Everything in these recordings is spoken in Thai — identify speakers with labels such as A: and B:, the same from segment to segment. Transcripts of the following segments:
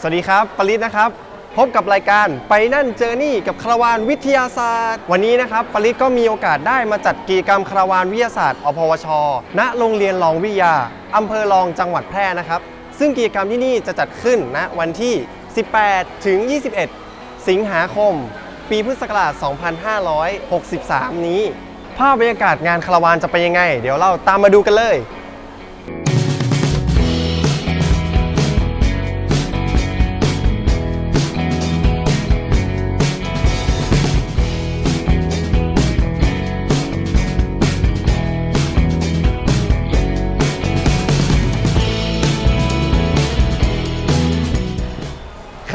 A: สวัสดีครับปริศนะครับ พบกับรายการไปนั่นเจอนี่กับคาราวานวิทยาศาสตร์ วันนี้นะครับปริศก็มีโอกาสได้มาจัดกิจกรรมคาราวานวิทยาศาสตร์อพวช ณ โรงเรียนรองวิทยาอำเภอรองจังหวัดแพร่นะครับ ซึ่งกิจกรรมที่นี่จะจัดขึ้นณวันที่ 18 ถึง 21 สิงหาคม ปีพุทธศักราช 2563 นี้ ภาพบรรยากาศงานคาราวานจะเป็นยังไง เดี๋ยวเราตามมาดูกันเลย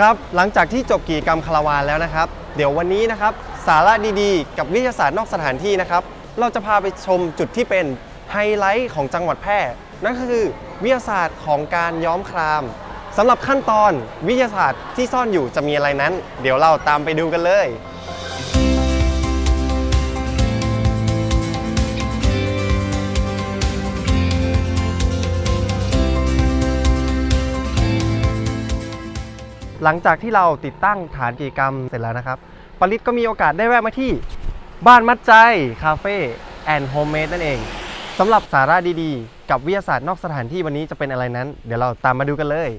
A: ครับ หลังจากที่จบกิจกรรมคาราวานแล้วนะครับ เดี๋ยววันนี้นะครับ สาระดีๆ กับวิทยาศาสตร์นอกสถานที่นะครับ เราจะพาไปชมจุดที่เป็นไฮไลท์ของจังหวัดแพร่ นั่นก็คือวิทยาศาสตร์ของการย้อมครามสำหรับขั้นตอนวิทยาศาสตร์ที่ซ่อนอยู่จะมีอะไรนั้น เดี๋ยวเราตามไปดูกันเลย หลังจากที่เราติดตั้งฐานกิจกรรมเสร็จแล้วนะครับปริศก็มีโอกาสได้แวะมาที่บ้านมัดใจคาเฟ่แอนด์โฮมเมดนั่นเองสำหรับสาระดีๆ กับวิทยาศาสตร์นอกสถานที่วันนี้จะเป็นอะไรนั้น เดี๋ยวเราตามมาดูกันเลย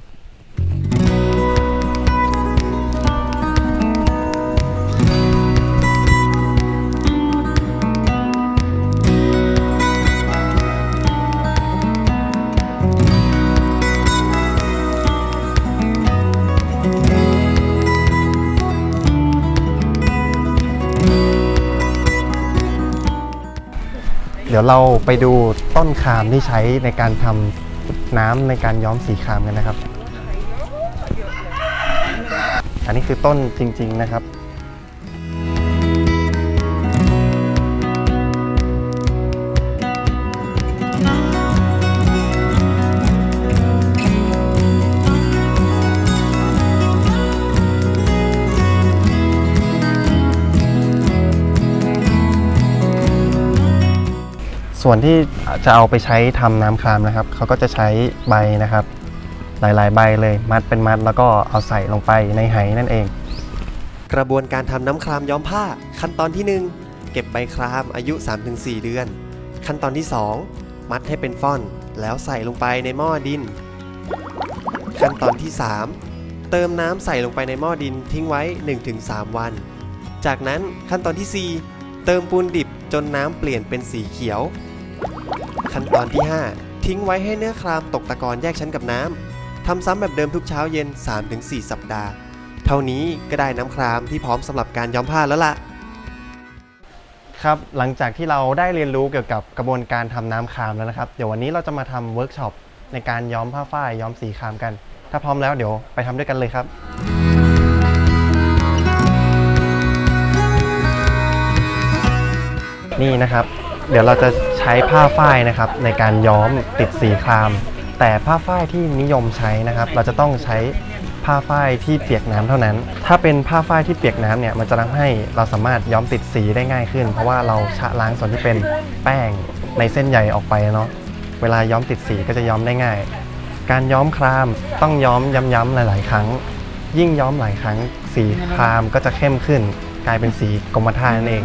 A: ดี๋ยวเราไปดูต้นคามที่ใช้ในการทำน้ำในการย้อมสีคามกันนะครับ อันนี้คือต้นจริง ๆนะครับ ส่วนที่จะเอาไปใช้ทำน้ำครามนะครับเขาก็จะใช้ใบนะครับ หลายๆ ใบเลยมัดเป็นมัดแล้วก็เอาใส่ลงไปในไหนั่นเอง
B: กระบวนการทำน้ำครามย้อมผ้า ขั้นตอนที่ 1 เก็บใบครามอายุ 3-4 เดือน ขั้นตอนที่ 2 มัดให้เป็นฟ่อน แล้วใส่ลงไปในหม้อดิน ขั้นตอนที่ 3 เติมน้ำใส่ลงไปในหม้อดินทิ้งไว้ 1-3 วัน จากนั้นขั้นตอนที่ 4 เติมปูนดิบจนน้ำเปลี่ยนเป็นสีเขียว ขั้นตอนที่ 5 ทิ้งไว้ให้เนื้อครามตกตะกอนแยกชั้นกับน้ำทำซ้ำแบบเดิมทุกเช้าเย็น 3-4 สัปดาห์ เท่านี้ก็ได้น้ำครามที่พร้อมสำหรับการย้อมผ้าแล้วล่ะ
A: ครับหลังจากที่เราได้เรียนรู้เกี่ยวกับกระบวนการทำน้ำครามแล้วนะครับ เดี๋ยววันนี้เราจะมาทำเวิร์กช็อปในการย้อมผ้าฝ้ายย้อมสีครามกัน ถ้าพร้อมแล้วเดี๋ยวไปทำด้วยกันเลยครับนี่นะครับ เดี๋ยวเราจะใช้ผ้าฝ้ายนะครับในการย้อมติดสีคราม แต่ผ้าฝ้ายที่นิยมใช้นะครับ เราจะต้องใช้ผ้าฝ้ายที่เปียกน้ำเท่านั้น ถ้าเป็นผ้าฝ้ายที่เปียกน้ำเนี่ยมันจะทำให้เราสามารถย้อมติดสีได้ง่ายขึ้น เพราะว่าเราชะล้างส่วนที่เป็นแป้งในเส้นใยออกไปเนาะเวลาย้อมติดสีก็จะย้อมได้ง่าย การย้อมครามต้องย้อมย้ำๆหลาย ๆ ครั้ง ยิ่งย้อมหลายครั้งสีครามก็จะเข้มขึ้น กลายเป็นสีกรมท่านั่นเอง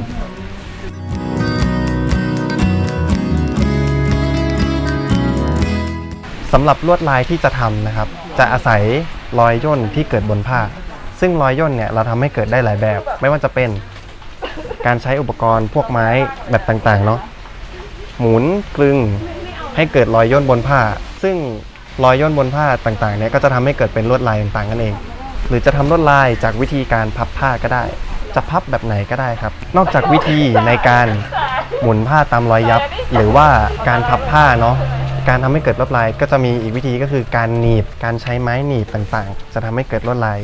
A: สำหรับลวดลายที่จะทำนะครับ จะอาศัยรอยย่นที่เกิดบนผ้า ซึ่งรอยย่นเนี่ยเราทำให้เกิดได้หลายแบบ ไม่ว่าจะเป็นการใช้อุปกรณ์พวกไม้แบบต่างๆเนาะหมุนกลึงให้เกิดรอยย่นบนผ้า ซึ่งรอยย่นบนผ้าต่างๆเนี่ยก็จะทำให้เกิดเป็นลวดลายต่างๆนั่นเอง หรือจะทำลวดลายจากวิธีการพับผ้าก็ได้ จะพับแบบไหนก็ได้ครับ นอกจากวิธีในการหมุนผ้าตามรอยยับ หรือว่าการพับผ้าเนาะ การทำให้เกิดลวดลายก็จะมีอีกวิธีก็คือการหนีบ การใช้ไม้หนีบต่างๆ จะทำให้เกิดลวดลาย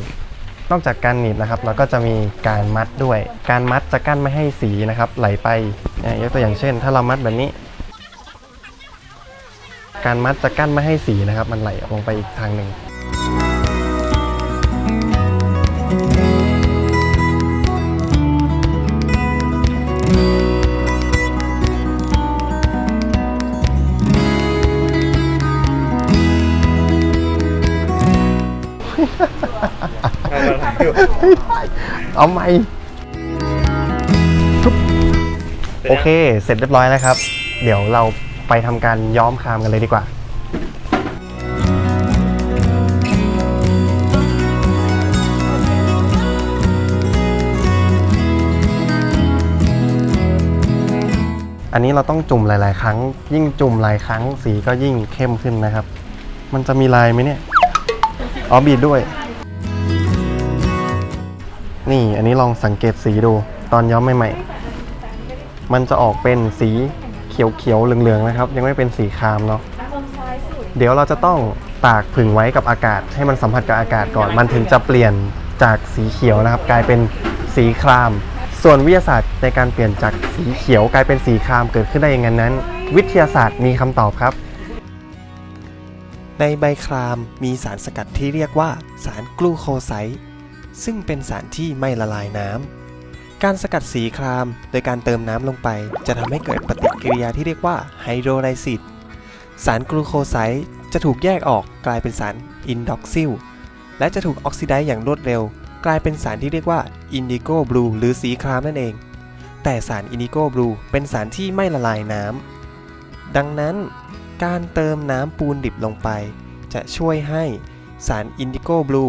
A: นอกจากการหนีบนะครับ เราก็จะมีการมัดด้วย การมัดจะกั้นไม่ให้สีนะครับ ไหลไปยยกตัวอย่างเช่น ถ้าเรามัดแบบนี้ การมัดจะกั้นไม่ให้สีนะครับ มันไหลลงไปอีกทางหนึ่ง เอาใหม่ทุบโอเค เสร็จเรียบร้อยแล้วครับ เดี๋ยวเราไปทำการย้อมครามกันเลยดีกว่าอันนี้เราต้องจุ่มหลาย ๆ ครั้ง ยิ่งจุ่มหลายครั้งสีก็ยิ่งเข้มขึ้นนะครับ มันจะมีลายไหมเนี่ย อ๋อบีดด้วย นี่อันนี้ลองสังเกตสีดู ตอนย้อมใหม่ๆ มันจะออกเป็นสีเขียวๆเหลืองๆนะครับ ยังไม่เป็นสีครามเนาะเดี๋ยวเราจะต้องตากผึ่งไว้กับอากาศ ให้มันสัมผัสกับอากาศก่อน มันถึงจะเปลี่ยนจากสีเขียวนะครับ กลายเป็นสีคราม ส่วนวิทยาศาสตร์ในการเปลี่ยนจากสีเขียวกลายเป็นสีครามเกิดขึ้นได้ยังไงนั้น วิทยาศาสตร์มีคำตอบครับ
B: ในใบครามมีสารสกัดที่เรียกว่าสารกลูโคไซต์ ซึ่งเป็นสารที่ไม่ละลายน้ำ การสกัดสีครามโดยการเติมน้ำลงไป จะทำให้เกิดปฏิกิริยาที่เรียกว่าไฮโดรไลซิส สารกลูโคไซต์จะถูกแยกออกกลายเป็นสารอินด็อกซิล และจะถูกออกซิไดซ์อย่างรวดเร็ว กลายเป็นสารที่เรียกว่าอินดิโกบลูหรือสีครามนั่นเอง แต่สารอินดิโกบลูเป็นสารที่ไม่ละลายน้ำ ดังนั้นการเติมน้ำปูนดิบลงไป จะช่วยให้สารอินดิโกบลู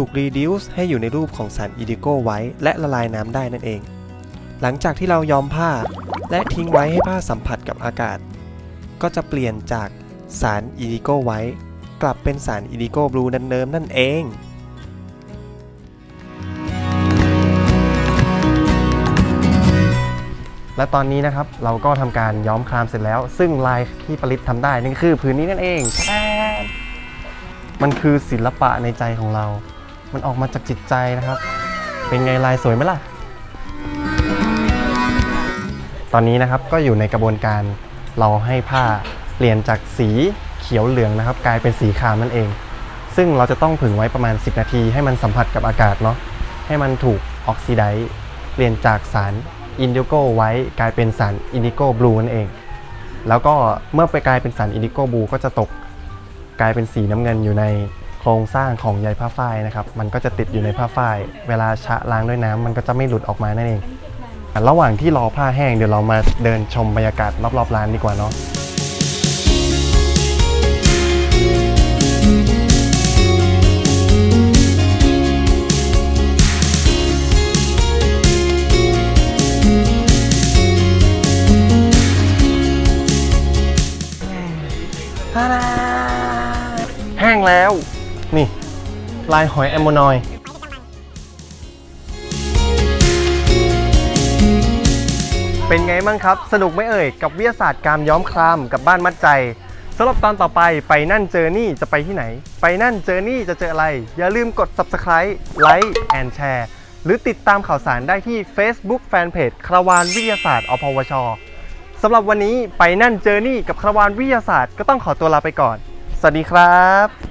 B: ถูกรีดิวส์ให้อยู่ในรูปของสารอิดิโกไว้ และละลายน้ำได้นั่นเอง หลังจากที่เราย้อมผ้า และทิ้งไว้ให้ผ้าสัมผัสกับอากาศ ก็จะเปลี่ยนจากสารอิดิโกไว้ กลับเป็นสารอิดิโกบลูนันเดิมนั่นเอง
A: และตอนนี้นะครับเราก็ทำการย้อมครามเสร็จแล้ว ซึ่งลายที่ปริศทำได้นั่นคือผืนนี้นั่นเองแป๊ดมันคือศิลปะในใจของเรา มันออกมาจากจิตใจนะครับ เป็นไงลายสวยไหมล่ะ ตอนนี้นะครับก็อยู่ในกระบวนการเราให้ผ้าเปลี่ยนจากสีเขียวเหลืองนะครับ กลายเป็นสีครามนั่นเอง ซึ่งเราจะต้องผึ่งไว้ประมาณ 10 นาที ให้มันสัมผัสกับอากาศเนาะให้มันถูกออกซิไดซ์เปลี่ยนจากสารอินดิโกไว้กลายเป็นสารอินดิโกบลูนั่นเอง แล้วก็เมื่อไปกลายเป็นสารอินดิโกบลูก็จะตกกลายเป็นสีน้ำเงินอยู่ใน ครงสร้างของใยผ้าฝ้ายนะครับมันก็จะติดอยู่ในผ้าฝ้าย เวลาชะล้างด้วยน้ำมันก็จะไม่หลุดออกมานั่นเอง ระหว่างที่รอผ้าแห้งเดี๋ยวเรามาเดินชมบรรยากาศรอบๆร้านดีกว่าเนาะแห้งแล้วนี่ ลายหอยแอมโมนอยเป็นไงบ้างครับ สนุกไหมเอ่ย กับวิทยาศาสตร์การย้อมครามกับบ้านมัดใจสำหรับตอนต่อไปไปนั่นเจอนี่จะไปที่ไหน ไปนั่นเจอนี่จะเจออะไร อย่าลืมกด subscribe ไลค์ and share หรือติดตามข่าวสารได้ที่ Facebook Fanpage คาราวานวิทยาศาสตร์อพวชสำหรับวันนี้ไปนั่นเจอนี่กับคาราวานวิทยาศาสตร์ก็ต้องขอตัวลาไปก่อน สวัสดีครับ